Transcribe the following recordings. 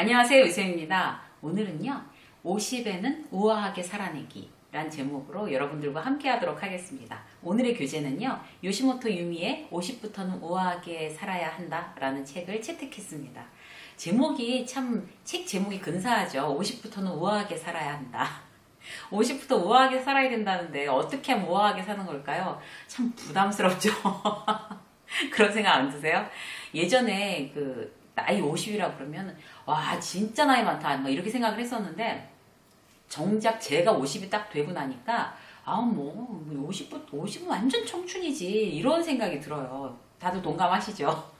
안녕하세요. 유쌤입니다. 오늘은요, 50에는 우아하게 살아내기. 란 제목으로 여러분들과 함께 하도록 하겠습니다. 오늘의 교재는요, 요시모토 유미의 50부터는 우아하게 살아야 한다 라는 책을 채택했습니다. 제목이 참, 책 제목이 근사하죠. 50부터는 우아하게 살아야 한다. 50부터 우아하게 살아야 된다는데 어떻게 하면 우아하게 사는 걸까요? 참 부담스럽죠. 그런 생각 안 드세요? 예전에 그 나이 50이라 그러면 와 진짜 나이 많다 막 이렇게 생각을 했었는데 정작 제가 50이 딱 되고 나니까 아뭐 50부터 50은 완전 청춘이지 이런 생각이 들어요. 다들 동감하시죠?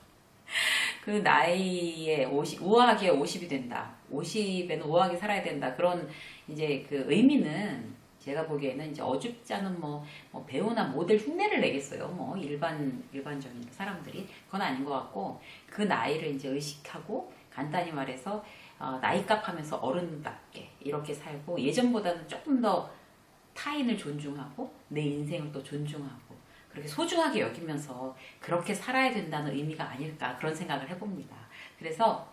그 나이에 50, 우아하게 50이 된다. 50에는 우아하게 살아야 된다. 그런 이제 그 의미는 제가 보기에는 이제 어줍지 않은 뭐, 뭐 배우나 모델 흉내를 내겠어요. 뭐 일반 일반적인 사람들이 그건 아닌 것 같고 그 나이를 이제 의식하고 간단히 말해서 어, 나이값 하면서 어른답게 이렇게 살고 예전보다는 조금 더 타인을 존중하고 내 인생을 또 존중하고 그렇게 소중하게 여기면서 그렇게 살아야 된다는 의미가 아닐까 그런 생각을 해봅니다. 그래서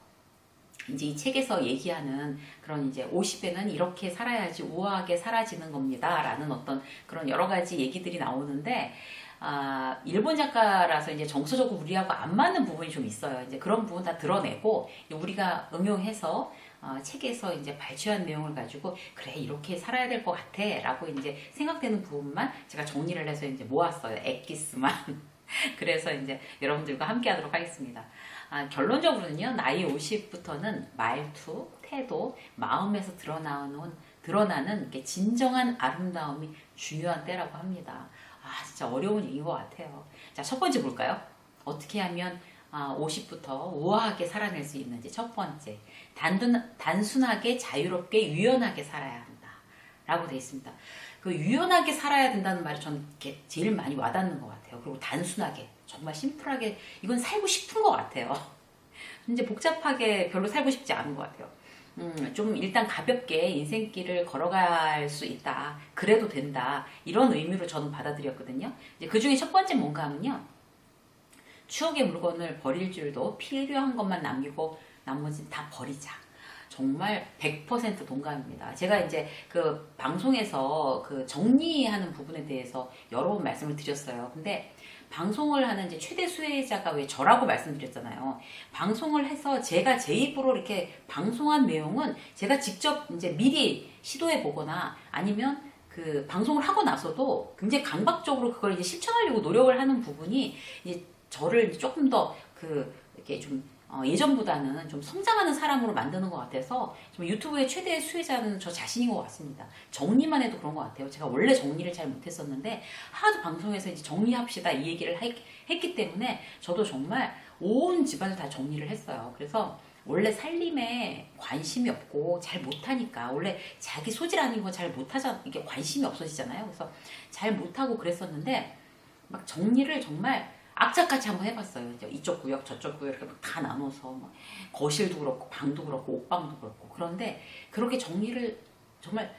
이제 이 책에서 얘기하는 그런 이제 50에는 이렇게 살아야지 우아하게 사라지는 겁니다. 라는 어떤 그런 여러 가지 얘기들이 나오는데, 아, 일본 작가라서 이제 정서적으로 우리하고 안 맞는 부분이 좀 있어요. 이제 그런 부분 다 드러내고, 우리가 응용해서 어, 책에서 이제 발췌한 내용을 가지고 그래 이렇게 살아야 될 것 같아 라고 이제 생각되는 부분만 제가 정리를 해서 이제 모았어요 엑기스만 그래서 이제 여러분들과 함께 하도록 하겠습니다 아, 결론적으로는요 나이 50부터는 말투 태도 마음에서 드러나는 드러나는 진정한 아름다움이 중요한 때라고 합니다. 아 진짜 어려운 얘기인 것 같아요. 자 첫 번째 볼까요? 어떻게 하면 아, 50부터 우아하게 살아낼 수 있는지 첫 번째. 단순, 단순하게 자유롭게 유연하게 살아야 한다. 라고 되어 있습니다. 그 유연하게 살아야 된다는 말이 저는 제일 많이 와닿는 것 같아요. 그리고 단순하게 정말 심플하게 이건 살고 싶은 것 같아요 이제 복잡하게 별로 살고 싶지 않은 것 같아요 음, 좀 일단 가볍게 인생길을 걸어갈 수 있다 그래도 된다 이런 의미로 저는 받아들였거든요 이제 그 중에 첫 번째 뭔가 하면요 추억의 물건을 버릴 줄도 필요한 것만 남기고 나머지는 다 버리자. 정말 100% 동감입니다. 제가 이제 그 방송에서 그 정리하는 부분에 대해서 여러 번 말씀을 드렸어요. 근데 방송을 하는 이제 최대 수혜자가 왜 저라고 말씀드렸잖아요. 방송을 해서 제가 제 입으로 이렇게 방송한 내용은 제가 직접 이제 미리 시도해 보거나 아니면 그 방송을 하고 나서도 굉장히 강박적으로 그걸 이제 실천하려고 노력을 하는 부분이 이제 저를 조금 더 그 이렇게 좀 어, 예전보다는 좀 성장하는 사람으로 만드는 것 같아서 좀 유튜브의 최대 수혜자는 저 자신인 것 같습니다. 정리만 해도 그런 것 같아요. 제가 원래 정리를 잘 못했었는데 하도 방송에서 이제 정리합시다 이 얘기를 했, 했기 때문에 저도 정말 온 집안을 다 정리를 했어요. 그래서 원래 살림에 관심이 없고 잘 못하니까 원래 자기 소질 아닌 거잘 못하자 이게 관심이 없어지잖아요. 그래서 잘 못하고 그랬었는데 막 정리를 정말 악착같이 한번 해봤어요. 이제 이쪽 구역, 저쪽 구역 이렇게 막 다 나눠서 막 거실도 그렇고 방도 그렇고 옷방도 그렇고 그런데 그렇게 정리를 정말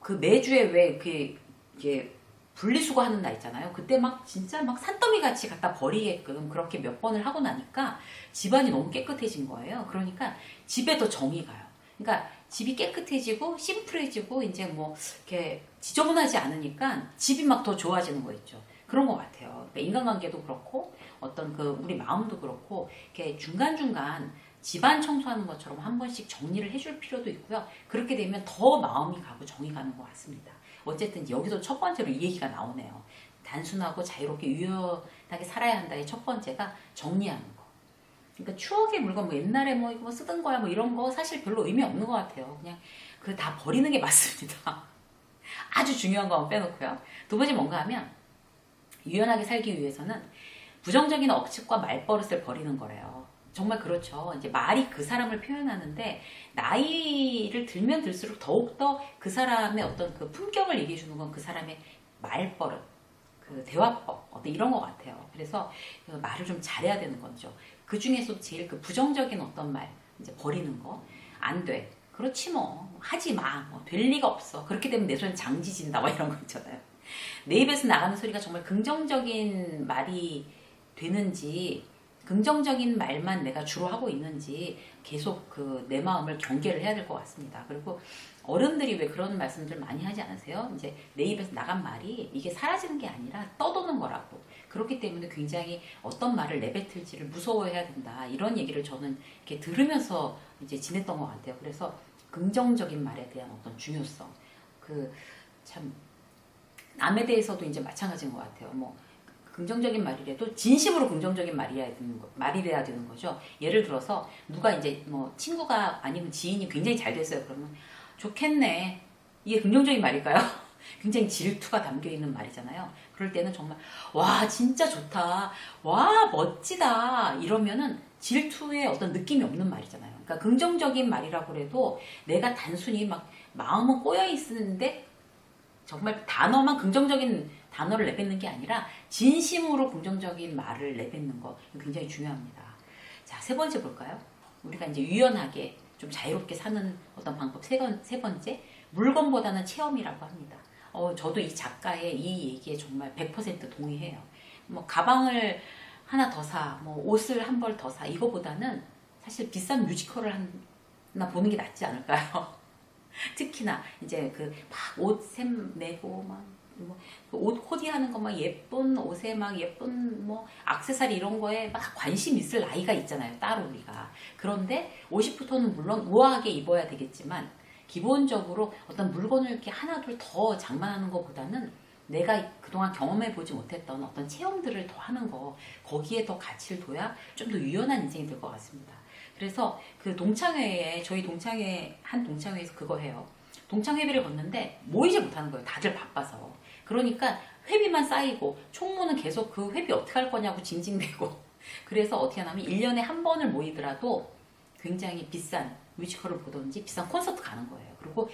그 매주에 왜 이렇게 이게 분리수거 하는 날 있잖아요. 그때 막 진짜 막 산더미 같이 갖다 버리게끔 그렇게 몇 번을 하고 나니까 집안이 너무 깨끗해진 거예요. 그러니까 집에 더 정이 가요. 그러니까 집이 깨끗해지고 심플해지고 이제 뭐 이렇게 지저분하지 않으니까 집이 막 더 좋아지는 거 있죠. 그런 것 같아요. 그러니까 인간관계도 그렇고 어떤 그 우리 마음도 그렇고 이렇게 중간중간 집안 청소하는 것처럼 한 번씩 정리를 해줄 필요도 있고요. 그렇게 되면 더 마음이 가고 정이 가는 것 같습니다. 어쨌든 여기서 첫 번째로 이 얘기가 나오네요. 단순하고 자유롭게 유연하게 살아야 한다의 첫 번째가 정리하는 거. 그러니까 추억의 물건 뭐 옛날에 뭐 이거 쓰던 거야 뭐 이런 거 사실 별로 의미 없는 것 같아요. 그냥 그 다 버리는 게 맞습니다. 아주 중요한 거만 빼놓고요. 두 번째 뭔가 하면 유연하게 살기 위해서는 부정적인 억측과 말버릇을 버리는 거래요. 정말 그렇죠. 이제 말이 그 사람을 표현하는데 나이를 들면 들수록 더욱더 그 사람의 어떤 그 품격을 얘기해 주는 건 그 사람의 말버릇, 그 대화법, 어떤 이런 것 같아요. 그래서 그 말을 좀 잘해야 되는 거죠. 그 중에서 제일 그 부정적인 어떤 말, 이제 버리는 거. 안 돼. 그렇지 뭐. 하지 마. 뭐. 될 리가 없어. 그렇게 되면 내손 장지진다. 뭐 이런 거 있잖아요. 내 입에서 나가는 소리가 정말 긍정적인 말이 되는지 긍정적인 말만 내가 주로 하고 있는지 계속 그 내 마음을 경계를 해야 될 것 같습니다. 그리고 어른들이 왜 그런 말씀들 많이 하지 않으세요? 이제 내 입에서 나간 말이 이게 사라지는 게 아니라 떠도는 거라고. 그렇기 때문에 굉장히 어떤 말을 내뱉을지를 무서워해야 된다. 이런 얘기를 저는 이렇게 들으면서 이제 지냈던 것 같아요. 그래서 긍정적인 말에 대한 어떤 중요성. 그 참 남에 대해서도 이제 마찬가지인 것 같아요. 뭐 긍정적인 말이라도 진심으로 긍정적인 말이어야 되는 거, 말이래야 되는 거죠. 예를 들어서 누가 이제 뭐 친구가 아니면 지인이 굉장히 잘 됐어요. 그러면 좋겠네. 이게 긍정적인 말일까요? 굉장히 질투가 담겨 있는 말이잖아요. 그럴 때는 정말 와 진짜 좋다. 와 멋지다. 이러면은 질투의 어떤 느낌이 없는 말이잖아요. 그러니까 긍정적인 말이라고 해도 내가 단순히 막 마음은 꼬여 있는데 정말 단어만 긍정적인 단어를 내뱉는 게 아니라 진심으로 긍정적인 말을 내뱉는 거 굉장히 중요합니다. 자, 세 번째 볼까요? 우리가 이제 유연하게 좀 자유롭게 사는 어떤 방법 세, 번, 세 번째 물건보다는 체험이라고 합니다. 어, 저도 이 작가의 이 얘기에 정말 100% 동의해요. 뭐 가방을 하나 더 사, 뭐 옷을 한 벌 더 사, 이거보다는 사실 비싼 뮤지컬을 하나 보는 게 낫지 않을까요? 특히나 이제 그 막 옷샘 내고 막뭐옷 코디하는 거막 예쁜 옷에 막 예쁜 뭐 액세서리 이런 거에 막 관심 있을 나이가 있잖아요 따로 우리가 그런데 50부터는 물론 우아하게 입어야 되겠지만 기본적으로 어떤 물건을 이렇게 하나 둘 더 장만하는 것보다는 내가 그동안 경험해 보지 못했던 어떤 체험들을 더 하는 거 거기에 더 가치를 둬야 좀 더 유연한 인생이 될 것 같습니다. 그래서 그 동창회에 저희 동창회 한 동창회에서 그거 해요. 동창회비를 걷는데 모이지 못하는 거예요. 다들 바빠서. 그러니까 회비만 쌓이고 총무는 계속 그 회비 어떻게 할 거냐고 징징대고 그래서 어떻게 하냐면 1년에 한 번을 모이더라도 굉장히 비싼 뮤지컬을 보든지 비싼 콘서트 가는 거예요. 그리고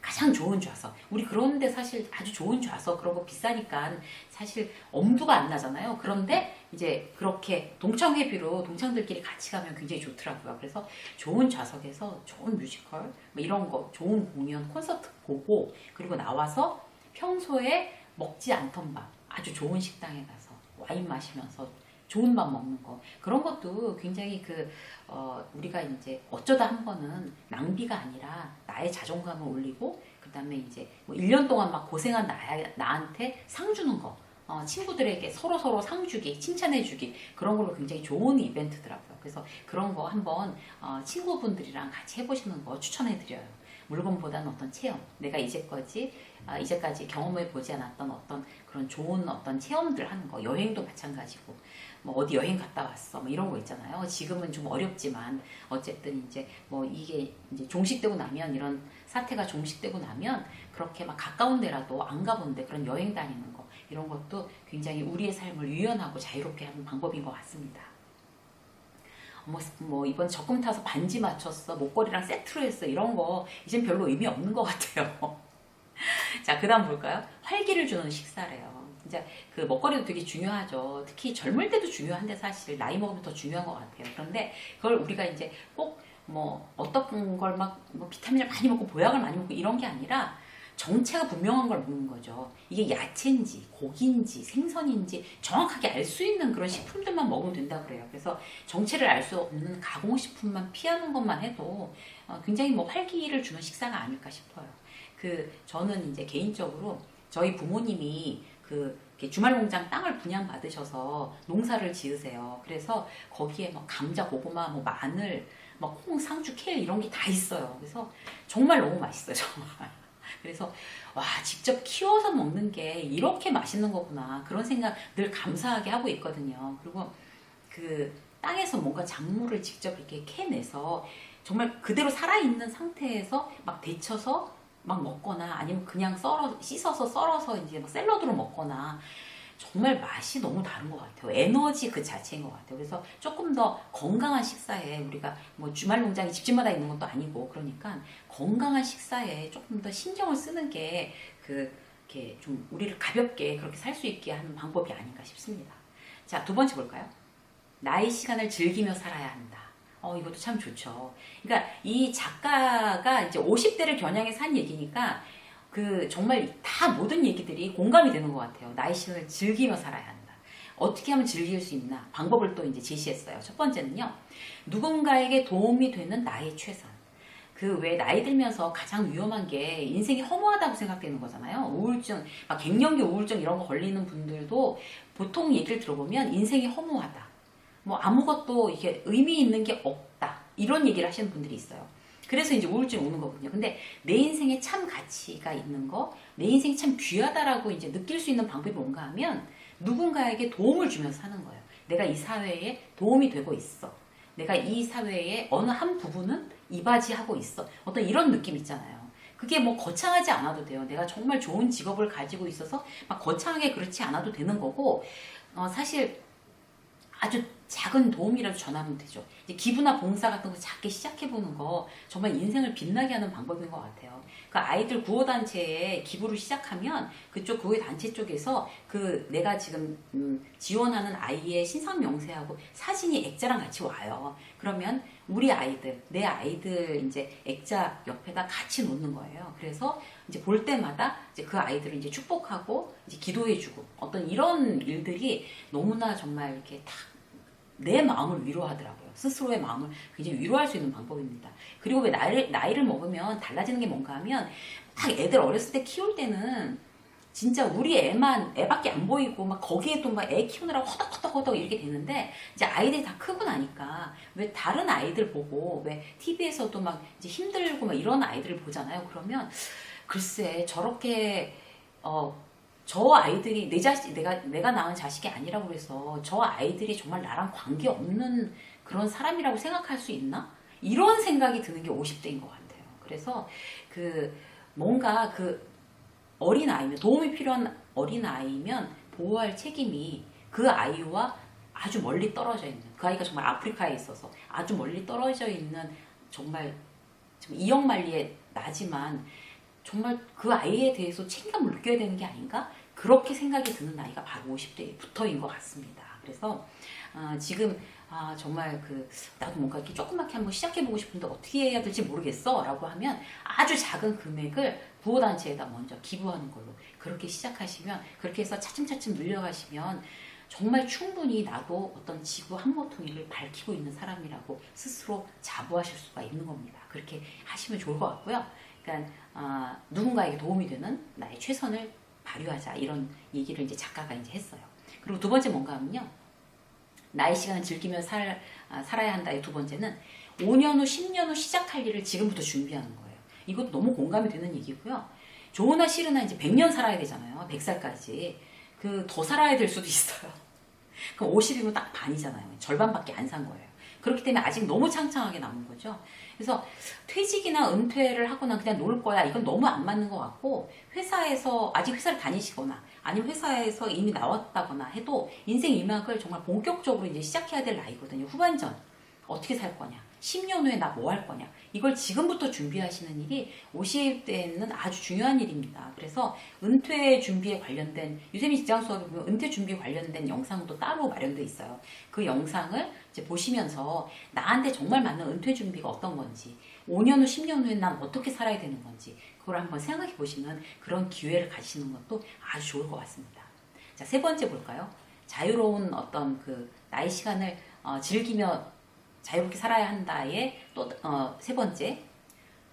가장 좋은 좌석. 우리 그런데 사실 아주 좋은 좌석 그런 거 비싸니까 사실 엄두가 안 나잖아요. 그런데 이제 그렇게 동창회비로 동창들끼리 같이 가면 굉장히 좋더라고요. 그래서 좋은 좌석에서 좋은 뮤지컬 뭐 이런 거 좋은 공연 콘서트 보고 그리고 나와서 평소에 먹지 않던 밥 아주 좋은 식당에 가서 와인 마시면서 좋은 밥 먹는 거. 그런 것도 굉장히 그 어, 우리가 이제 어쩌다 한 번은 낭비가 아니라 나의 자존감을 올리고 그 다음에 이제 뭐 1년 동안 막 고생한 나, 나한테 상 주는 거. 어, 친구들에게 서로 서로 상 주기 칭찬해 주기. 그런 걸로 굉장히 좋은 이벤트더라고요. 그래서 그런 거 한번 어, 친구분들이랑 같이 해보시는 거 추천해 드려요. 물건보다는 어떤 체험. 내가 이제까지 아, 이제까지 경험해 보지 않았던 어떤 그런 좋은 어떤 체험들 하는 거. 여행도 마찬가지고 뭐 어디 여행 갔다 왔어 뭐 이런 거 있잖아요 지금은 좀 어렵지만 어쨌든 이제 뭐 이게 이제 종식되고 나면 이런 사태가 종식되고 나면 그렇게 막 가까운 데라도 안 가본데 그런 여행 다니는 거 이런 것도 굉장히 우리의 삶을 유연하고 자유롭게 하는 방법인 것 같습니다. 뭐, 뭐 이번 적금 타서 반지 맞췄어 목걸이랑 세트로 했어 이런 거 이젠 별로 의미 없는 것 같아요. 자, 그 다음 볼까요? 활기를 주는 식사래요. 이제 그 먹거리도 되게 중요하죠. 특히 젊을 때도 중요한데 사실 나이 먹으면 더 중요한 것 같아요. 그런데 그걸 우리가 이제 꼭 뭐 어떤 걸 막 뭐 비타민을 많이 먹고 보약을 많이 먹고 이런 게 아니라 정체가 분명한 걸 먹는 거죠. 이게 야채인지 고기인지 생선인지 정확하게 알 수 있는 그런 식품들만 먹으면 된다 그래요. 그래서 정체를 알 수 없는 가공식품만 피하는 것만 해도 어, 굉장히 뭐 활기를 주는 식사가 아닐까 싶어요. 그 저는 이제 개인적으로 저희 부모님이 그 주말 농장 땅을 분양받으셔서 농사를 지으세요. 그래서 거기에 뭐 감자, 고구마, 뭐 마늘, 뭐 콩, 상추, 케일 이런 게 다 있어요. 그래서 정말 너무 맛있어요, 정말. 그래서 와 직접 키워서 먹는 게 이렇게 맛있는 거구나 그런 생각 늘 감사하게 하고 있거든요. 그리고 그 땅에서 뭔가 작물을 직접 이렇게 캐내서 정말 그대로 살아있는 상태에서 막 데쳐서 막 먹거나 아니면 그냥 썰어 씻어서 썰어서 이제 막 샐러드로 먹거나 정말 맛이 너무 다른 것 같아요. 에너지 그 자체인 것 같아요. 그래서 조금 더 건강한 식사에 우리가 뭐 주말 농장이 집집마다 있는 것도 아니고 그러니까 건강한 식사에 조금 더 신경을 쓰는 게그 이렇게 좀 우리를 가볍게 그렇게 살 수 있게 하는 방법이 아닌가 싶습니다. 자, 두 번째 볼까요? 나의 시간을 즐기며 살아야 한다. 어, 이것도 참 좋죠. 그러니까 이 작가가 이제 50대를 겨냥해서 한 얘기니까 그 정말 다 모든 얘기들이 공감이 되는 것 같아요. 나의 시간을 즐기며 살아야 한다. 어떻게 하면 즐길 수 있나 방법을 또 이제 제시했어요. 첫 번째는요. 누군가에게 도움이 되는 나의 최선. 그왜 나이 들면서 가장 위험한 게 인생이 허무하다고 생각되는 거잖아요. 우울증, 막 갱년기 우울증 이런 거 걸리는 분들도 보통 얘기를 들어보면 인생이 허무하다. 뭐 아무것도 이게 의미 있는 게 없다. 이런 얘기를 하시는 분들이 있어요. 그래서 이제 우울증 오는 거거든요. 근데 내 인생에 참 가치가 있는 거, 내 인생이 참 귀하다라고 이제 느낄 수 있는 방법이 뭔가 하면 누군가에게 도움을 주면서 사는 거예요. 내가 이 사회에 도움이 되고 있어. 내가 이 사회의 어느 한 부분은 이바지하고 있어. 어떤 이런 느낌 있잖아요. 그게 뭐 거창하지 않아도 돼요. 내가 정말 좋은 직업을 가지고 있어서 막 거창하게 그렇지 않아도 되는 거고, 어, 사실 아주 작은 도움이라도 전하면 되죠. 기부나 봉사 같은 거 작게 시작해보는 거 정말 인생을 빛나게 하는 방법인 것 같아요. 그 아이들 구호단체에 기부를 시작하면 그쪽 구호단체 쪽에서 그 내가 지금 음, 지원하는 아이의 신상 명세하고 사진이 액자랑 같이 와요. 그러면 우리 아이들, 내 아이들 이제 액자 옆에다 같이 놓는 거예요. 그래서 이제 볼 때마다 이제 그 아이들을 이제 축복하고 이제 기도해주고 어떤 이런 일들이 너무나 정말 이렇게 딱 내 마음을 위로하더라고요. 스스로의 마음을 굉장히 위로할 수 있는 방법입니다. 그리고 왜 나이를, 나이를 먹으면 달라지는 게 뭔가 하면 딱 애들 어렸을 때 키울 때는 진짜 우리 애만 애밖에 안 보이고 막 거기에 또 막 애 키우느라고 허덕허덕허덕 이렇게 되는데 이제 아이들이 다 크고 나니까 왜 다른 아이들 보고 왜 TV에서도 막 이제 힘들고 막 이런 아이들을 보잖아요. 그러면 글쎄 저렇게 어 저 아이들이 내 자식 내가 내가 낳은 자식이 아니라고 그래서 저 아이들이 정말 나랑 관계 없는 그런 사람이라고 생각할 수 있나? 이런 생각이 드는 게 50대인 것 같아요. 그래서 그 뭔가 그 어린 아이면 도움이 필요한 어린 아이면 보호할 책임이 그 아이와 아주 멀리 떨어져 있는 그 아이가 정말 아프리카에 있어서 아주 멀리 떨어져 있는 정말 좀 이영만리의 나지만 정말 그 아이에 대해서 책임감을 느껴야 되는 게 아닌가 그렇게 생각이 드는 나이가 바로 50대부터인 것 같습니다. 그래서 아, 지금 아, 정말 그 나도 뭔가 이렇게 조그맣게 한번 시작해보고 싶은데 어떻게 해야 될지 모르겠어 라고 하면 아주 작은 금액을 구호단체에다 먼저 기부하는 걸로 그렇게 시작하시면 그렇게 해서 차츰차츰 늘려가시면 정말 충분히 나도 어떤 지구 한 모퉁이를 밝히고 있는 사람이라고 스스로 자부하실 수가 있는 겁니다. 그렇게 하시면 좋을 것 같고요. 그러니까 아, 누군가에게 도움이 되는 나의 최선을 발휘하자 이런 얘기를 이제 작가가 이제 했어요. 그리고 두 번째 뭔가 하면요. 나의 시간을 즐기며 살, 아, 살아야 한다의 두 번째는 5년 후, 10년 후 시작할 일을 지금부터 준비하는 거예요. 이것도 너무 공감이 되는 얘기고요. 좋으나 싫으나 이제 100년 살아야 되잖아요. 100살까지. 그 더 살아야 될 수도 있어요. 그럼 50이면 딱 반이잖아요. 절반밖에 안 산 거예요. 그렇기 때문에 아직 너무 창창하게 남은 거죠. 그래서 퇴직이나 은퇴를 하거나 그냥 놀 거야. 이건 너무 안 맞는 것 같고 회사에서 아직 회사를 다니시거나 아니면 회사에서 이미 나왔다거나 해도 인생 이막을 정말 본격적으로 이제 시작해야 될 나이거든요. 후반전. 어떻게 살 거냐. 10년 후에 나 뭐 할 거냐. 이걸 지금부터 준비하시는 일이 50대에는 아주 중요한 일입니다. 그래서 은퇴 준비에 관련된 유세미 직장 수업에 보면 은퇴 준비 관련된 영상도 따로 마련돼 있어요. 그 영상을 이제 보시면서 나한테 정말 맞는 은퇴 준비가 어떤 건지 5년 후, 10년 후에 난 어떻게 살아야 되는 건지 그걸 한번 생각해 보시면 그런 기회를 가지시는 것도 아주 좋을 것 같습니다. 자, 세 번째 볼까요? 자유로운 어떤 그 나의 시간을 어, 즐기며 자유롭게 살아야 한다의 또 어, 세 번째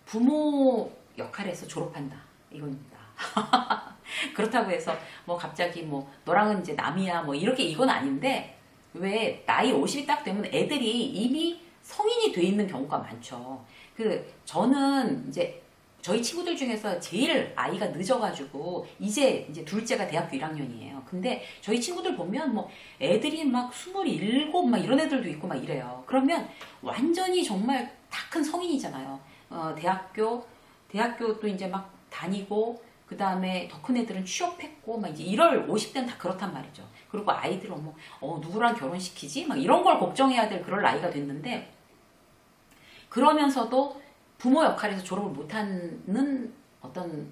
부모 역할에서 졸업한다 이겁니다. 그렇다고 해서 뭐 갑자기 뭐 너랑은 이제 남이야 뭐 이렇게 이건 아닌데 왜 나이 50이 딱 되면 애들이 이미 성인이 돼 있는 경우가 많죠. 그 저는 이제 저희 친구들 중에서 제일 아이가 늦어가지고 이제 이제 둘째가 대학교 1학년이에요. 근데 저희 친구들 보면 뭐 애들이 막 27, 막 이런 애들도 있고 막 이래요. 그러면 완전히 정말 다 큰 성인이잖아요. 어, 대학교, 대학교도 이제 막 다니고, 그 다음에 더 큰 애들은 취업했고, 막 이제 이럴 50대는 다 그렇단 말이죠. 그리고 아이들은 뭐, 어, 누구랑 결혼시키지? 막 이런 걸 걱정해야 될 그럴 나이가 됐는데, 그러면서도 부모 역할에서 졸업을 못하는 어떤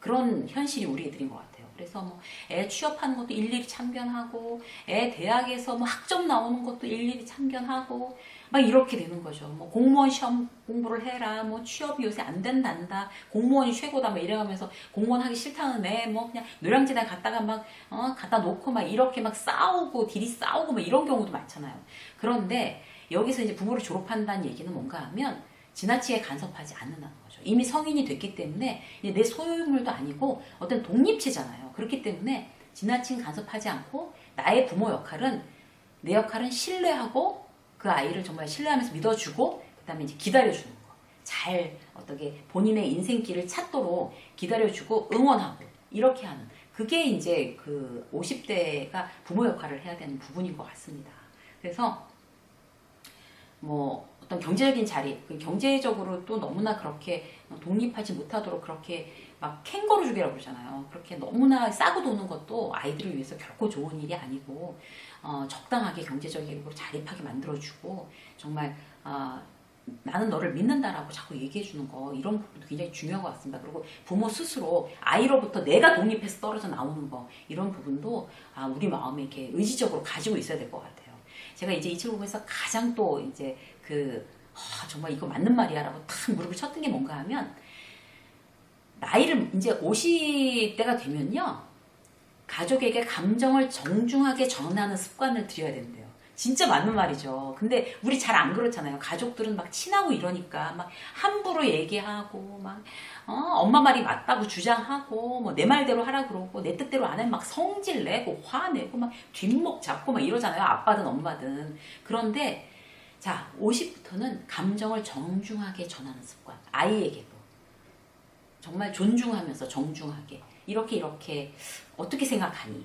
그런 현실이 우리 애들인 것 같아요. 그래서 뭐 애 취업하는 것도 일일이 참견하고 애 대학에서 뭐 학점 나오는 것도 일일이 참견하고 막 이렇게 되는 거죠. 뭐 공무원 시험 공부를 해라. 뭐 취업이 요새 안 된단다. 공무원이 최고다. 막 이래가면서 공무원 하기 싫다는 애 뭐 그냥 노량진에 갔다가 막 어, 갖다 놓고 막 이렇게 막 싸우고 딜이 싸우고 막 이런 경우도 많잖아요. 그런데 여기서 이제 부모를 졸업한다는 얘기는 뭔가 하면 지나치게 간섭하지 않는다는 거죠. 이미 성인이 됐기 때문에 내 소유물도 아니고 어떤 독립체잖아요. 그렇기 때문에 지나친 간섭하지 않고 나의 부모 역할은 내 역할은 신뢰하고 그 아이를 정말 신뢰하면서 믿어주고 그다음에 이제 기다려주는 거. 잘 어떻게 본인의 인생길을 찾도록 기다려주고 응원하고 이렇게 하는 그게 이제 그 50대가 부모 역할을 해야 되는 부분인 것 같습니다. 그래서 뭐 어떤 경제적인 자리, 그 경제적으로 또 너무나 그렇게 독립하지 못하도록 그렇게 막 캥거루 주기라고 그러잖아요. 그렇게 너무나 싸고 도는 것도 아이들을 위해서 결코 좋은 일이 아니고 어, 적당하게 경제적으로 자립하게 만들어주고 정말 어, 나는 너를 믿는다라고 자꾸 얘기해 주는 거 이런 부분도 굉장히 중요한 것 같습니다. 그리고 부모 스스로 아이로부터 내가 독립해서 떨어져 나오는 거 이런 부분도 아, 우리 마음에 이렇게 의지적으로 가지고 있어야 될 것 같아요. 제가 이제 이 보면서 가장 또 이제 그 아, 정말 이거 맞는 말이야라고 탁 무릎을 쳤던 게 뭔가 하면 나이를 이제 50대가 되면요 가족에게 감정을 정중하게 전하는 습관을 들여야 된대요. 진짜 맞는 말이죠. 근데 우리 잘 안 그렇잖아요. 가족들은 막 친하고 이러니까 막 함부로 얘기하고 막 어, 엄마 말이 맞다고 주장하고 뭐 내 말대로 하라 그러고 내 뜻대로 안 하면 막 성질 내고 화내고 막 뒷목 잡고 막 이러잖아요. 아빠든 엄마든. 그런데 자 50부터는 감정을 정중하게 전하는 습관. 아이에게도 정말 존중하면서 정중하게 이렇게 이렇게 어떻게 생각하니?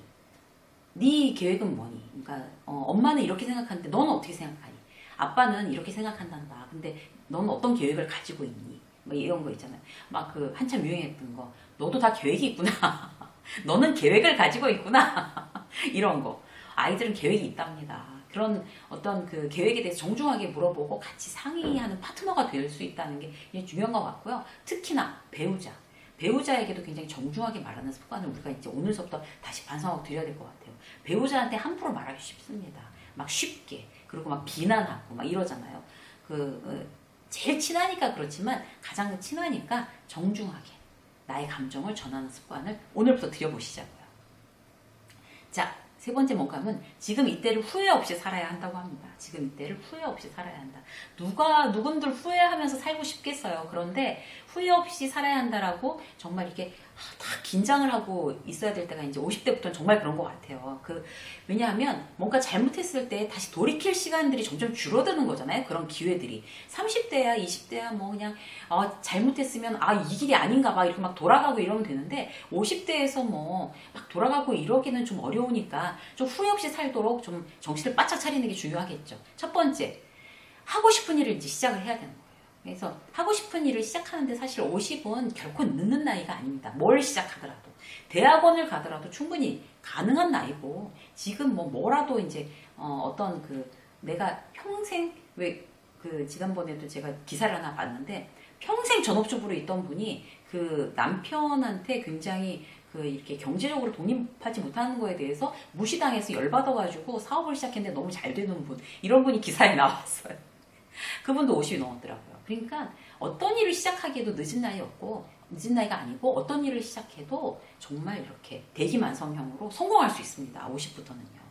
네 계획은 뭐니? 그러니까 어, 엄마는 이렇게 생각하는데 너는 어떻게 생각하니? 아빠는 이렇게 생각한단다. 근데 너는 어떤 계획을 가지고 있니? 뭐 이런 거 있잖아요. 막 그 한참 유행했던 거. 너도 다 계획이 있구나. 너는 계획을 가지고 있구나. 이런 거. 아이들은 계획이 있답니다. 그런 어떤 그 계획에 대해서 정중하게 물어보고 같이 상의하는 파트너가 될 수 있다는 게 중요한 것 같고요. 특히나 배우자. 배우자에게도 굉장히 정중하게 말하는 습관을 우리가 이제 오늘서부터 다시 반성하고 드려야 될 것 같아요. 배우자한테 함부로 말하기 쉽습니다. 막 쉽게 그리고 막 비난하고 막 이러잖아요. 그 어, 제일 친하니까 그렇지만 가장 친하니까 정중하게 나의 감정을 전하는 습관을 오늘부터 들여보시자고요. 자, 세 번째 하면 지금 이때를 후회 없이 살아야 한다고 합니다. 지금 이때를 후회 없이 살아야 한다. 누가 누군들 후회하면서 살고 싶겠어요. 그런데 후회 없이 살아야 한다라고 정말 이게 아, 다 긴장을 하고 있어야 될 때가 이제 50대부터는 정말 그런 것 같아요. 그 왜냐하면 뭔가 잘못했을 때 다시 돌이킬 시간들이 점점 줄어드는 거잖아요. 그런 기회들이 30대야 20대야 뭐 그냥 어, 잘못했으면 아 이 길이 아닌가 봐 이렇게 막 돌아가고 이러면 되는데 50대에서 뭐 막 돌아가고 이러기는 좀 어려우니까 좀 후회 없이 살도록 좀 정신을 바짝 차리는 게 중요하겠죠. 첫 번째 하고 싶은 일을 이제 시작을 해야 되는 거예요. 그래서 하고 싶은 일을 시작하는데 사실 50은 결코 늦는 나이가 아닙니다. 뭘 시작하더라도 대학원을 가더라도 충분히 가능한 나이고 지금 뭐 뭐라도 이제 어, 어떤 그 내가 평생 왜 그 지난번에도 제가 기사를 하나 봤는데 평생 전업주부로 있던 분이 그 남편한테 굉장히 그 이렇게 경제적으로 독립하지 못하는 거에 대해서 무시당해서 열받아가지고 사업을 시작했는데 너무 잘 되는 분 이런 분이 기사에 나왔어요. 그분도 50이 넘었더라고요. 그러니까 어떤 일을 시작하기에도 늦은 나이였고 늦은 나이가 아니고 어떤 일을 시작해도 정말 이렇게 대기만성형으로 성공할 수 있습니다. 50부터는요.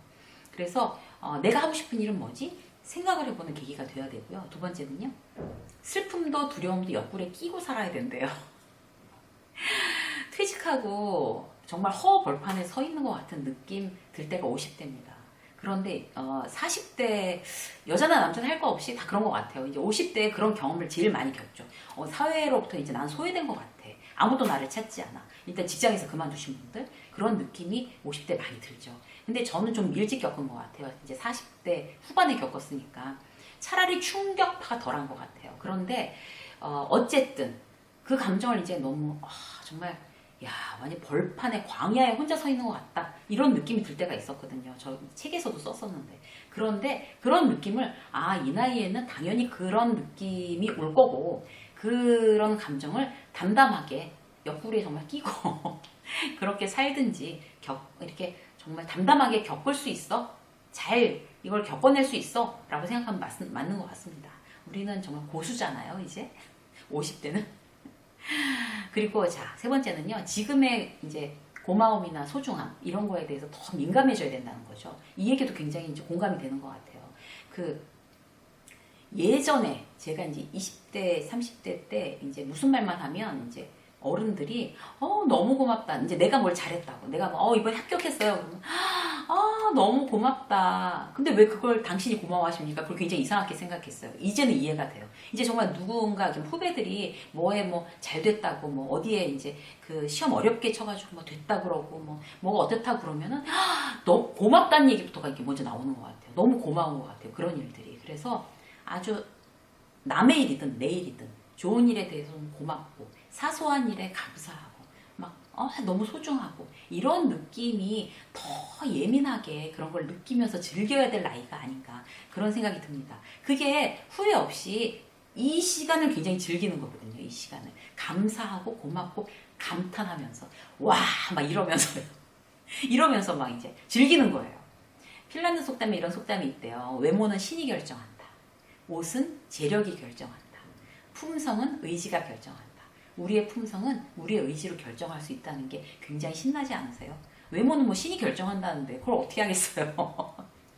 그래서 어, 내가 하고 싶은 일은 뭐지? 생각을 해보는 계기가 돼야 되고요. 두 번째는요. 슬픔도 두려움도 옆구리에 끼고 살아야 된대요. 퇴직하고 정말 허 벌판에 서 있는 것 같은 느낌 들 때가 50대입니다. 그런데 어, 40대 여자나 남자나 할 거 없이 다 그런 것 같아요. 이제 50대에 그런 경험을 제일 많이 겪죠. 어, 사회로부터 이제 난 소외된 것 같아. 아무도 나를 찾지 않아. 일단 직장에서 그만두신 분들 그런 느낌이 50대 많이 들죠. 근데 저는 좀 일찍 겪은 것 같아요. 이제 40대 후반에 겪었으니까 차라리 충격파가 덜한 것 같아요. 그런데 어, 어쨌든 그 감정을 이제 너무 아, 정말 야 완전 벌판에 광야에 혼자 서 있는 것 같다 이런 느낌이 들 때가 있었거든요. 저 책에서도 썼었는데 그런데 그런 느낌을 아 이 나이에는 당연히 그런 느낌이 올 거고 그런 감정을 담담하게 옆구리에 정말 끼고 그렇게 살든지 겪, 이렇게 정말 담담하게 겪을 수 있어? 잘 이걸 겪어낼 수 있어? 라고 생각하면 맞, 맞는 것 같습니다. 우리는 정말 고수잖아요, 이제. 50대는. 그리고 자, 세 번째는요. 지금의 이제 고마움이나 소중함 이런 거에 대해서 더 민감해져야 된다는 거죠. 이 얘기도 굉장히 이제 공감이 되는 것 같아요. 그 예전에 제가 이제 20대, 30대 때 이제 무슨 말만 하면 이제 어른들이 어 너무 고맙다. 이제 내가 뭘 잘했다고. 내가 뭐, 어 이번에 합격했어요. 그러면 아 너무 고맙다. 근데 왜 그걸 당신이 고마워하십니까? 그걸 굉장히 이상하게 생각했어요. 이제는 이해가 돼요. 이제 정말 누군가 좀 후배들이 뭐에 뭐 잘 됐다고 뭐 어디에 이제 그 시험 어렵게 쳐가지고 뭐 됐다 그러고 뭐 뭐가 어떻다 그러면은 너무 고맙다는 얘기부터가 이렇게 먼저 나오는 것 같아요. 너무 고마운 것 같아요. 그런 일들이. 그래서 아주 남의 일이든 내 일이든 좋은 일에 대해서는 고맙고 사소한 일에 감사하고 막 어, 너무 소중하고 이런 느낌이 더 예민하게 그런 걸 느끼면서 즐겨야 될 나이가 아닌가 그런 생각이 듭니다. 그게 후회 없이 이 시간을 굉장히 즐기는 거거든요. 이 시간을 감사하고 고맙고 감탄하면서 와 막 이러면서요. 이러면서 막 이제 즐기는 거예요. 핀란드 속담에 이런 속담이 있대요. 외모는 신이 결정한다. 옷은 재력이 결정한다. 품성은 의지가 결정한다. 우리의 품성은 우리의 의지로 결정할 수 있다는 게 굉장히 신나지 않으세요? 외모는 뭐 신이 결정한다는데 그걸 어떻게 하겠어요?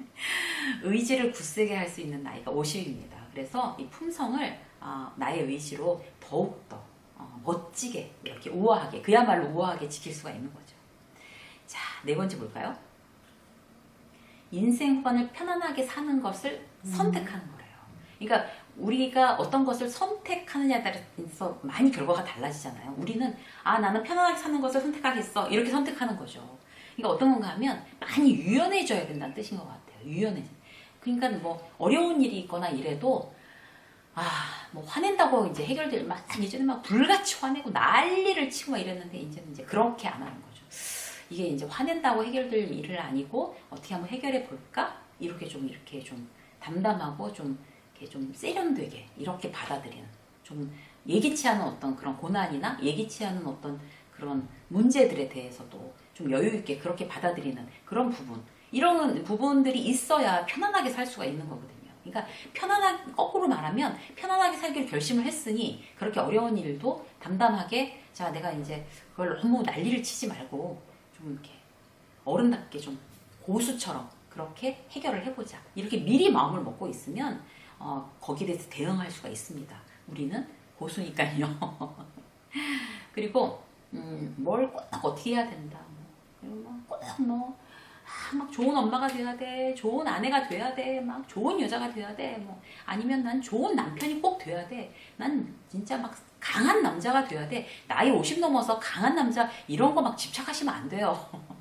의지를 굳세게 할 수 있는 나이가 50입니다. 그래서 이 품성을 어, 나의 의지로 더욱더 어, 멋지게 이렇게 우아하게 그야말로 우아하게 지킬 수가 있는 거죠. 자, 네 번째 볼까요? 인생 후반을 편안하게 사는 것을 선택하는 거래요. 그러니까 우리가 어떤 것을 선택하느냐에 따라서 많이 결과가 달라지잖아요. 우리는 아 나는 편안하게 사는 것을 선택하겠어 이렇게 선택하는 거죠. 그러니까 어떤 건가 하면 많이 유연해져야 된다는 뜻인 것 같아요. 유연해. 그러니까 뭐 어려운 일이 있거나 이래도 아 뭐 화낸다고 이제 해결될 막 예전에 막 불같이 화내고 난리를 치고 막 이랬는데 이제는 이제 그렇게 안 하는 거죠. 이게 이제 화낸다고 해결될 일을 아니고 어떻게 한번 해결해 볼까 이렇게 좀 이렇게 좀 담담하고 좀 좀 세련되게 이렇게 받아들이는 좀 예기치 않은 어떤 그런 고난이나 예기치 않은 어떤 그런 문제들에 대해서도 좀 여유 있게 그렇게 받아들이는 그런 부분 이런 부분들이 있어야 편안하게 살 수가 있는 거거든요. 그러니까 편안하게 거꾸로 말하면 편안하게 살기로 결심을 했으니 그렇게 어려운 일도 담담하게 자 내가 이제 그걸 너무 난리를 치지 말고 좀 이렇게 어른답게 좀 고수처럼 그렇게 해결을 해보자 이렇게 미리 마음을 먹고 있으면 어, 거기에 대해서 대응할 수가 있습니다. 우리는 고수니까요. 그리고 음, 뭘꼭 어떻게 해야 된다. 꼭뭐 아, 막 좋은 엄마가 돼야 돼, 좋은 아내가 돼야 돼, 막 좋은 여자가 돼야 돼, 뭐 아니면 난 좋은 남편이 꼭 돼야 돼. 난 진짜 막 강한 남자가 돼야 돼. 나이 50 넘어서 강한 남자 이런 거 막 집착하시면 안 돼요.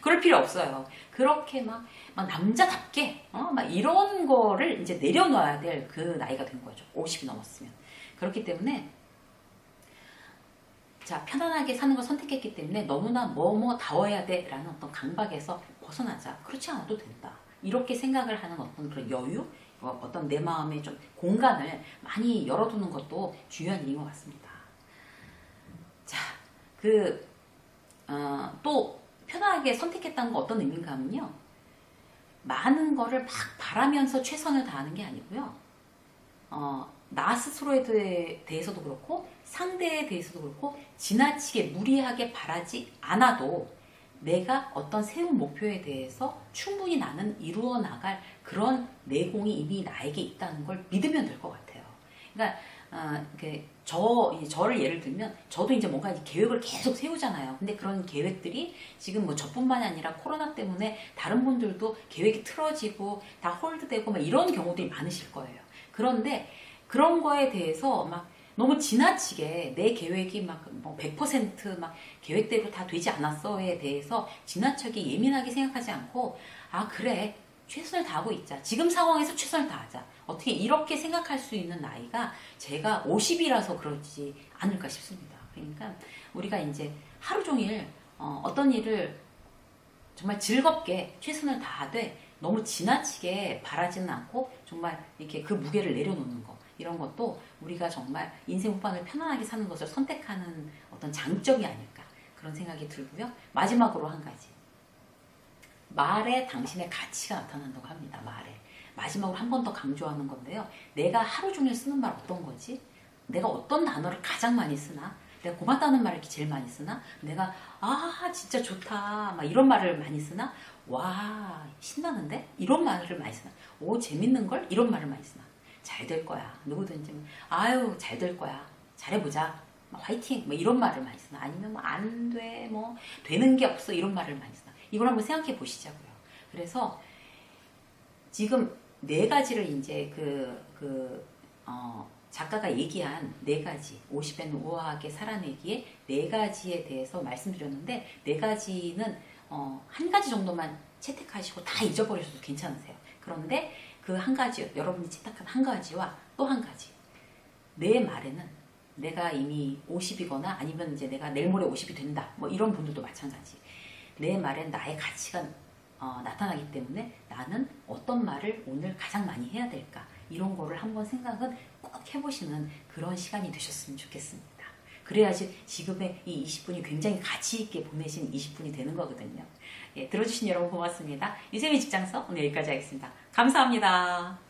그럴 필요 없어요. 그렇게 막, 막 남자답게, 어? 막 이런 거를 이제 내려놔야 될 그 나이가 된 거죠. 50이 넘었으면. 그렇기 때문에, 자, 편안하게 사는 걸 선택했기 때문에 너무나 뭐뭐 다워야 돼 라는 어떤 강박에서 벗어나자. 그렇지 않아도 된다. 이렇게 생각을 하는 어떤 그런 여유, 어, 어떤 내 마음의 좀 공간을 많이 열어두는 것도 중요한 일인 것 같습니다. 자, 그, 어, 또, 편하게 선택했다는 건 어떤 의미인가 하면요. 많은 거를 막 바라면서 최선을 다하는 게 아니고요. 어, 나 스스로에 대해- 대해서도 그렇고 상대에 대해서도 그렇고 지나치게 무리하게 바라지 않아도 내가 어떤 세운 목표에 대해서 충분히 나는 이루어 나갈 그런 내공이 이미 나에게 있다는 걸 믿으면 될 것 같아요. 그러니까 어, 그 저, 저를 예를 들면, 저도 이제 뭔가 계획을 계속 세우잖아요. 근데 그런 계획들이 지금 뭐 저뿐만이 아니라 코로나 때문에 다른 분들도 계획이 틀어지고 다 홀드되고 막 이런 경우들이 많으실 거예요. 그런데 그런 거에 대해서 막 너무 지나치게 내 계획이 막뭐 100%막 계획대로 다 되지 않았어에 대해서 지나치게 예민하게 생각하지 않고, 아, 그래. 최선을 다하고 있자. 지금 상황에서 최선을 다하자. 어떻게 이렇게 생각할 수 있는 나이가 제가 50이라서 그러지 않을까 싶습니다. 그러니까 우리가 이제 하루 종일 어, 어떤 일을 정말 즐겁게 최선을 다하되 너무 지나치게 바라지는 않고 정말 이렇게 그 무게를 내려놓는 거 이런 것도 우리가 정말 인생 후반을 편안하게 사는 것을 선택하는 어떤 장점이 아닐까 그런 생각이 들고요. 마지막으로 한 가지. 말에 당신의 가치가 나타난다고 합니다. 말에. 마지막으로 한 번 더 강조하는 건데요. 내가 하루 종일 쓰는 말 어떤 거지? 내가 어떤 단어를 가장 많이 쓰나? 내가 고맙다는 말을 제일 많이 쓰나? 내가 아 진짜 좋다 막 이런 말을 많이 쓰나? 와 신나는데? 이런 말을 많이 쓰나? 오 재밌는 걸? 이런 말을 많이 쓰나? 잘 될 거야 누구든지 뭐, 아유 잘 될 거야 잘해보자 막 화이팅 뭐 이런 말을 많이 쓰나? 아니면 뭐 안돼뭐 되는 게 없어 이런 말을 많이 쓰나? 이걸 한번 생각해 보시자고요. 그래서 지금 네 가지를 이제 그, 그, 어, 작가가 얘기한 네 가지, 50에는 우아하게 살아내기에 네 가지에 대해서 말씀드렸는데, 네 가지는, 어, 한 가지 정도만 채택하시고 다 잊어버리셔도 괜찮으세요. 그런데 그 한 가지, 여러분이 채택한 한 가지와 또 한 가지. 내 말에는 내가 이미 50이거나 아니면 이제 내가 내일 모레 50이 된다. 뭐 이런 분들도 마찬가지. 내 말엔 나의 가치가 어, 나타나기 때문에 나는 어떤 말을 오늘 가장 많이 해야 될까 이런 거를 한번 생각은 꼭 해보시는 그런 시간이 되셨으면 좋겠습니다. 그래야지 지금의 이 20분이 굉장히 가치 있게 보내신 20분이 되는 거거든요. 예, 들어주신 여러분 고맙습니다. 유재미 직장서 오늘 여기까지 하겠습니다. 감사합니다.